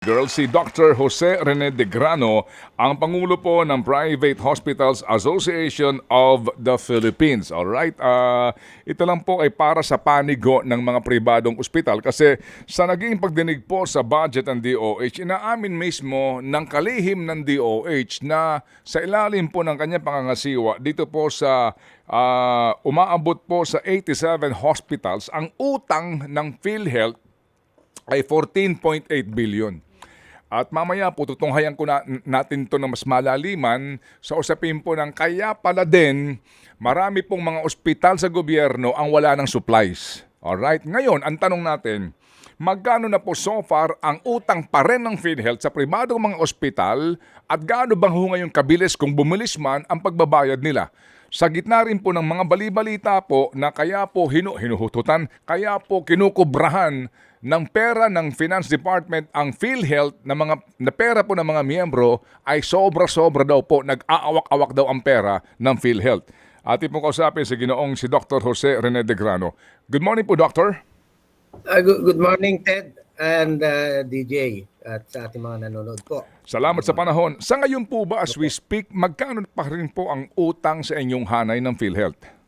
Girl, si Dr. Jose Rene de Grano, ang Pangulo po ng Private Hospitals Association of the Philippines. Alright? Ah, ito lang po ay para sa panigo ng mga pribadong ospital kasi sa naging pagdinig po sa budget ng DOH, inaamin mismo ng kalihim ng DOH na sa ilalim po ng kanyang pangangasiwa dito po sa ah, umaabot po sa 87 hospitals ang utang ng PhilHealth ay 14.8 billion. At mamaya po tutunghayan ko na, natin to na mas malaliman sa usapin po ng kaya pala din marami pong mga ospital sa gobyerno ang wala ng supplies. Alright, ngayon ang tanong natin, magkano na po so far ang utang pa rin ng PhilHealth sa pribadong mga ospital at gaano bang ho ngayon kabilis kung bumilis man ang pagbabayad nila? Sa gitna rin po ng mga balibalita po na kaya po hinu hinuhututan, kaya po kinukubrahan ng pera ng Finance Department ang PhilHealth na mga na pera po ng mga miyembro ay sobra-sobra daw po nag-aawak-awak daw ang pera ng PhilHealth. Ating pong kausapin si Ginoong si Dr. Jose Rene de Grano. Good morning po, Doctor. Uh, good, good morning, Ted and uh, DJ at sa ating mga nanonood po. Salamat sa panahon. Sa ngayon po ba as we speak, magkano pa rin po ang utang sa inyong hanay ng PhilHealth?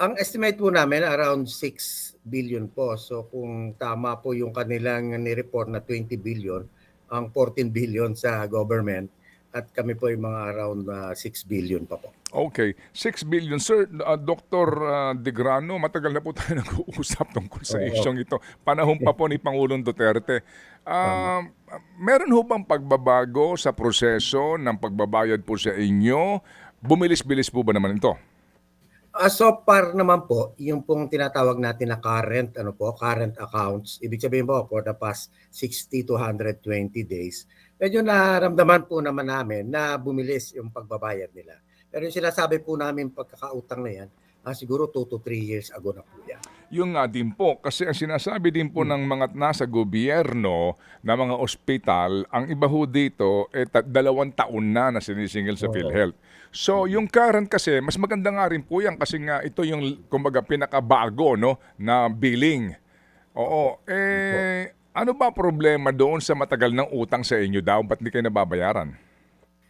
Ang estimate po namin around 6 billion po. So kung tama po yung kanilang ni-report na 20 billion, ang 14 billion sa government at kami po yung mga around uh, 6 billion pa po. Okay, 6 billion. Sir, uh, Dr. uh, De Grano, matagal na po tayo nag-uusap tungkol sa Oo. isyong ito. Panahon pa po ni Pangulong Duterte. Uh, meron ho bang pagbabago sa proseso ng pagbabayad po sa inyo? Bumilis-bilis po ba naman ito? Uh, so far naman po, yung pong tinatawag natin na current ano po, current accounts, ibig sabihin po for the past 60 to 120 days, medyo naramdaman po naman namin na bumilis yung pagbabayad nila. Pero yung sinasabi po namin pagkakautang na yan, ah, siguro 2 to 3 years ago na po. Yung nga din po, kasi ang sinasabi din po ng mga nasa gobyerno na mga ospital, ang iba ho dito, eh, ta- dalawang taon na na sinisingil sa. PhilHealth. So, yung current kasi, mas maganda nga rin po yan kasi nga ito yung, kumbaga, pinakabago, no, na billing. Oo. Eh, ano ba problema doon sa matagal ng utang sa inyo daw? Ba't di kayo nababayaran?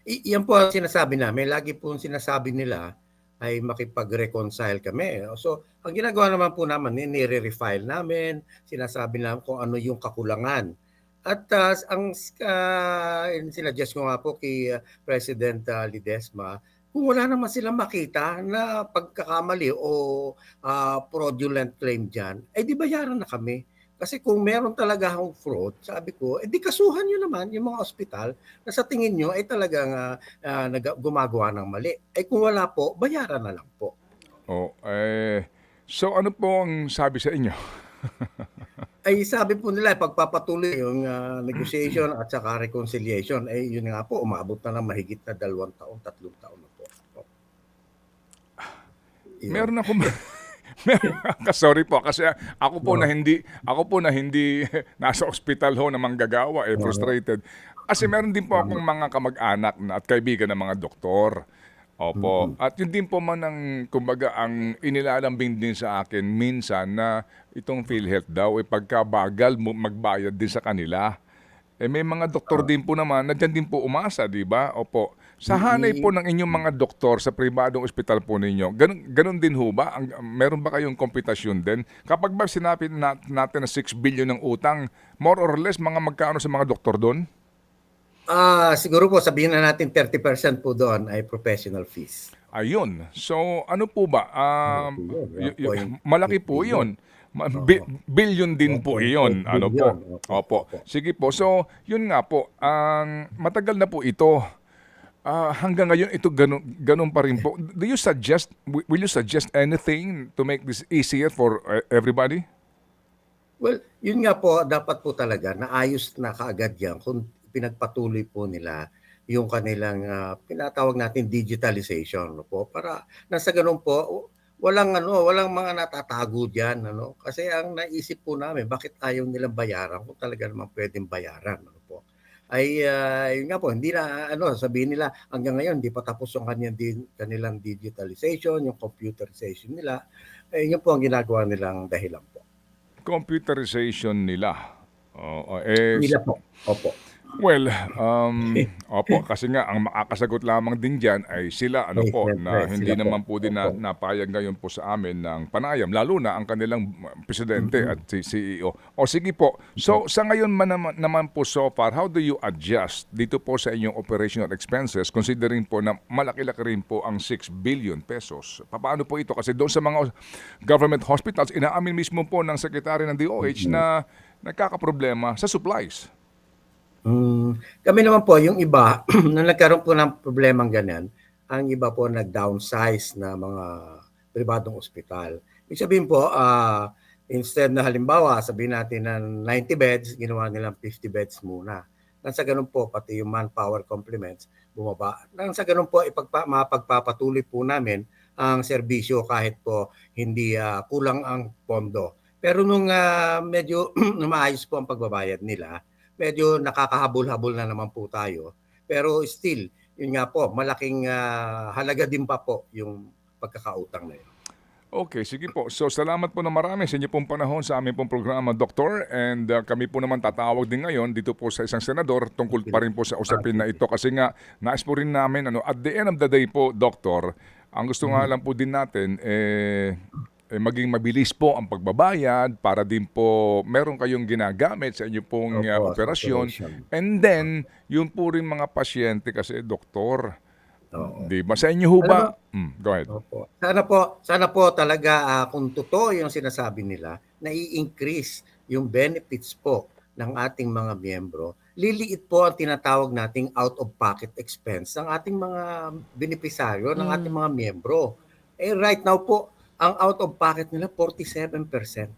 I- yan po ang sinasabi namin. Lagi po ang sinasabi nila ay makipag-reconcile kami. So, ang ginagawa naman po naman, nire-refile namin, sinasabi namin kung ano yung kakulangan. At uh, ang uh, sinadjust ko nga po kay uh, President uh, Lidesma, kung wala naman silang makita na pagkakamali o uh, fraudulent claim dyan, eh di bayaran na kami. Kasi kung meron talaga akong fraud, sabi ko, eh di kasuhan nyo naman yung mga ospital na sa tingin nyo ay talagang uh, uh, gumagawa ng mali. Eh kung wala po, bayaran na lang po. Oh, eh, so ano po ang sabi sa inyo? Ay sabi po nila, pagpapatuloy yung uh, negotiation at saka reconciliation, eh yun nga po, umabot na ng mahigit na dalawang taon, tatlong taon na po. Yun. Meron ako sorry po kasi ako po na hindi ako po na hindi nasa ospital ho na manggagawa eh frustrated. Kasi meron din po akong mga kamag-anak na at kaibigan ng mga doktor. Opo. At yun din po man ang kumbaga ang inilalambing din sa akin minsan na itong PhilHealth daw ay pagkabagal magbayad din sa kanila. Eh may mga doktor din po naman na dyan din po umasa, di ba? Opo. Sa hanay po ng inyong mga doktor sa pribadong ospital po ninyo, ganun, ganun din ho ba? Ang, meron ba kayong kompetasyon din? Kapag ba sinabi na, natin na 6 billion ng utang, more or less mga magkano sa mga doktor doon? Ah, siguro po sabihin na natin 30% po doon ay professional fees. Ayun. So ano po ba? Um, Malaki yun. y- y- malaki po yun. Ma- bi- billion din po eight Ano po? Opo. Sige po. So, yun nga po. Ang matagal na po ito. Ah, hanggang ngayon ito ganun, ganun pa rin po. Do you suggest wi- will you suggest anything to make this easier for uh, everybody? Well, yun nga po, dapat po talaga naayos na kaagad yan kung pinagpatuloy po nila yung kanilang ah, pinatawag natin digitalization no po para nasa ganun po walang ano walang mga natatago diyan ano kasi ang naisip po namin bakit ayaw nilang bayaran kung talaga naman pwedeng bayaran ano ay ah, yun nga po hindi na ano sabihin nila hanggang ngayon hindi pa tapos yung kanyang di- kanilang digitalization yung computerization nila eh yun po ang ginagawa nilang dahilan po Computerization nila. Oo, eh, Nila po. Opo. Well, um, opo, kasi nga ang makakasagot lamang din diyan ay sila ano po na hindi naman po din na napayag ngayon po sa amin ng panayam lalo na ang kanilang uh, presidente Mhm. at si CEO. O sige po. So sa ngayon man naman, naman po so far, how do you adjust dito po sa inyong operational expenses considering po na malaki-laki rin po ang 6 billion pesos? Paano po ito? Kasi doon sa mga government hospitals, inaamin mismo po ng sekretary ng DOH Mhm. na nagkakaproblema sa supplies. Hmm, kami naman po, yung iba, na nagkaroon po ng problemang ganyan, ang iba po nag-downsize na mga pribadong ospital. Ibig sabihin po, ah, instead na halimbawa, sabihin natin na 90 beds, ginawa nilang 50 beds muna. Nang sa ganun po, pati yung manpower complements, bumaba. Nang sa ganun po, ipagpa, mapagpapatuloy po namin ang serbisyo kahit po hindi ah, kulang ang pondo. Pero nung ah, medyo maayos po ang pagbabayad nila, medyo nakakahabol-habol na naman po tayo. Pero still, yun nga po, malaking ah, halaga din pa po yung pagkakautang na yun. Okay, sige po. So salamat po na marami sa inyo pong panahon sa aming pong programa, Doktor. And uh, kami po naman tatawag din ngayon dito po sa isang senador tungkol pa rin po sa usapin na ito. Kasi nga, nais po rin namin, ano, at the end of the day po, Doktor, ang gusto nga lang po din natin, eh, maging mabilis po ang pagbabayad para din po meron kayong ginagamit sa inyo pong uh, operasyon. operation. And then, yun po rin mga pasyente kasi, Doktor, Oo. di ba? Sa inyo ho Alam ba? Mm, go ahead. Opo. Sana po, sana po talaga ah, kung totoo yung sinasabi nila, na i-increase yung benefits po ng ating mga miyembro, liliit po ang tinatawag nating out-of-pocket expense ng ating mga benepisaryo, ng Mm. ating mga miyembro. Eh right now po, ang out-of-pocket nila 47%.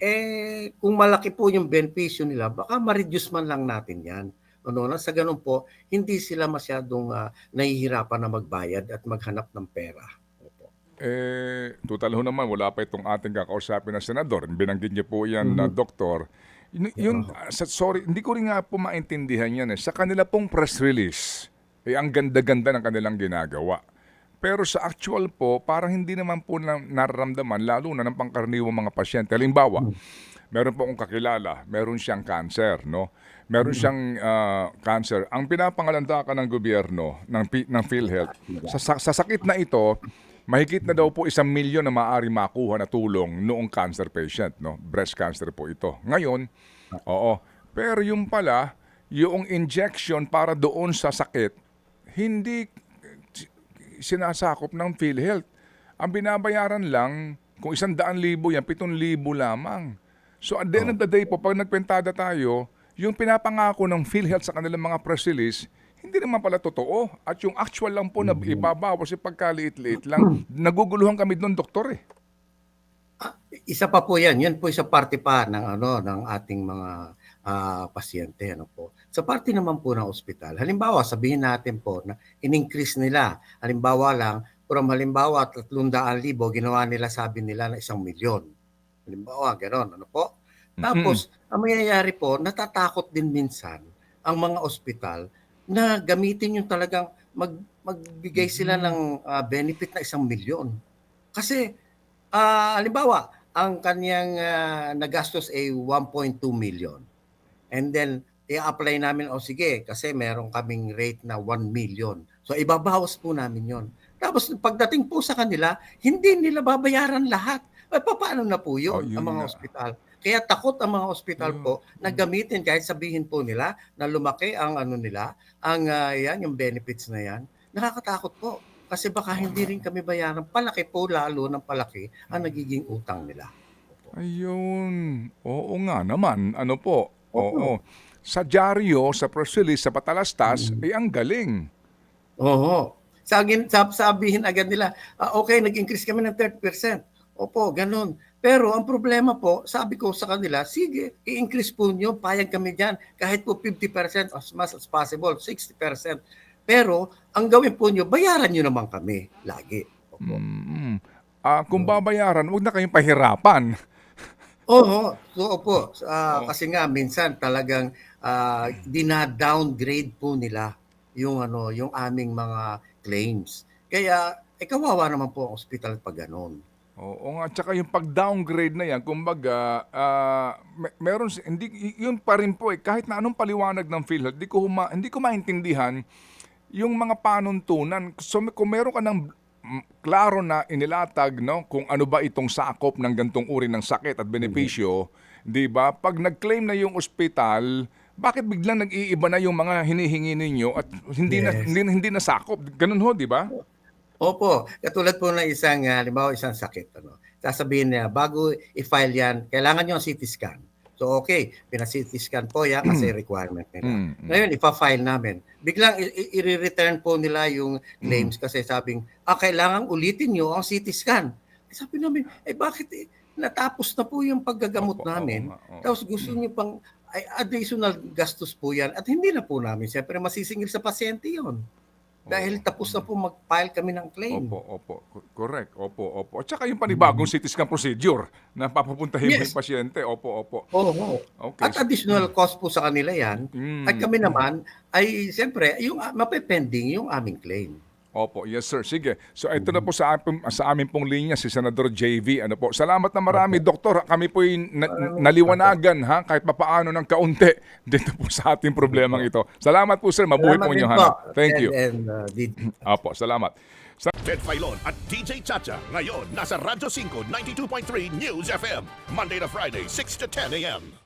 Eh kung malaki po yung benepisyo nila, baka ma-reduce man lang natin 'yan. Ano na sa ganun po, hindi sila masyadong ah, nahihirapan na magbayad at maghanap ng pera. Opo. Eh, total ho naman, wala pa itong ating kakausapin na senador. Binanggit niyo po yan na Mhm. doktor. Yun, yun, ah, sa, sorry, hindi ko rin nga po maintindihan yan eh. Sa kanila pong press release, eh, ang ganda-ganda ng kanilang ginagawa. Pero sa actual po, parang hindi naman po na, nararamdaman, lalo na ng pangkaraniwang mga pasyente. Halimbawa, meron po akong kakilala, meron siyang cancer, no? Meron siyang ah, cancer. Ang pinapangalandakan ng gobyerno, ng, P- ng PhilHealth, sa, sa, sa sakit na ito, mahigit na daw po isang milyon na maaari makuha na tulong noong cancer patient, no? Breast cancer po ito. Ngayon, oo. Pero yung pala, yung injection para doon sa sakit, hindi sinasakop ng PhilHealth. Ang binabayaran lang, kung isang daan libo yan, pitong libo lamang. So at the end of the day po, pag nagpentada tayo, yung pinapangako ng PhilHealth sa kanilang mga press release, hindi naman pala totoo. At yung actual lang po na ibabawas, yung pagkaliit-liit lang, naguguluhan kami doon, doktor eh. Ah, isa pa po 'yan. Yan po isa parte pa ng ano ng ating mga ah, pasyente ano po. Sa parte naman po ng ospital. Halimbawa, sabihin natin po na in-increase nila. Halimbawa lang, from halimbawa 300,000 ginawa nila sabi nila na isang milyon. Halimbawa, gano'n, ano po? Tapos, ang mangyayari po, natatakot din minsan ang mga ospital na gamitin yung talagang mag, magbigay sila ng ah, benefit na isang milyon. Kasi, ah, halimbawa, ang kanyang ah, nagastos ay 1.2 million. And then, i-apply namin, o sige, kasi meron kaming rate na 1 million. So, ibabawas po namin yon. Tapos, pagdating po sa kanila, hindi nila babayaran lahat. Eh, paano na po yun, Oh, yun ang mga nga. ospital? Kaya takot ang mga ospital Mm. po na gamitin kahit sabihin po nila na lumaki ang ano nila, ang ah, yan, yung benefits na yan. Nakakatakot po. Kasi baka hindi rin kami bayaran. Palaki po lalo ng palaki ang nagiging utang nila. Ayun. Oo nga naman. Ano po? Oo. Sa dyaryo, sa press release, sa patalastas, ay ang galing. Oo. Sagin, sab, sabihin agad nila, "Ah, okay, nag-increase kami ng 30%. Opo, ganun. Pero ang problema po, sabi ko sa kanila, sige, i-increase po nyo, payag kami dyan. Kahit po 50% as much as possible, 60%. Pero ang gawin po nyo, bayaran nyo naman kami lagi. Opo. Mm. Ah, kung babayaran, huwag na kayong pahirapan. Oo, so opo. Ah, Oo. kasi nga minsan talagang ah, dina-downgrade po nila yung ano, yung aming mga claims. Kaya eh kawawa naman po ang ospital pag ganun. Oo nga, tsaka yung pag-downgrade na yan, kumbaga, me- meron, hindi, yun pa rin po eh, kahit na anong paliwanag ng PhilHealth, hindi ko, huma, hindi ko maintindihan yung mga panuntunan. So, kung meron ka ng klaro na inilatag, no, kung ano ba itong sakop ng gantong uri ng sakit at benepisyo, di ba? Pag nag-claim na yung ospital, bakit biglang nag-iiba na yung mga hinihingi ninyo at hindi na Yes. hindi, hindi na sakop? Ganun ho, di ba? Opo, katulad po ng isang, uh, halimbawa isang sakit, ano, sasabihin niya, bago i-file yan, kailangan nyo ang CT scan. So okay, pina-CT scan po yan kasi requirement nila. Mm, mm. Ngayon, ipa-file namin. Biglang i-return po nila yung claims kasi sabing, ah, kailangan ulitin nyo ang CT scan. Eh, Sabi namin, eh bakit eh, natapos na po yung paggagamot Opo, namin. nga, oo. Tapos gusto nyo pang ay, additional gastos po yan at hindi na po namin. Siyempre masisingil sa pasyente yon. Dahil tapos na po mag-file kami ng claim. Opo, opo. Co- Correct. Opo, opo. At saka yung panibagong CT scan procedure na papapuntahin mo Yes. yung pasyente. Opo, opo. Oo. oo. Okay. At additional cost po sa kanila yan. Mm. At kami naman ay siyempre yung mapepending yung aming claim. Opo, yes sir. Sige. So ito na po sa, amin- sa amin pong linya si Senador JV. Ano po? Salamat na marami, Doktor. Kami po na, naliwanagan ha kahit papaano ng kaunti dito po sa ating problemang ito. Salamat po sir. Mabuhay Salamat po din inyong po. hanap. Thank And- you. And, uh, did- Opo, salamat. Sa- Ted Filon at DJ Chacha. Ngayon, nasa Radyo 5, 92.3 News FM. Monday to Friday, 6 to 10 a.m.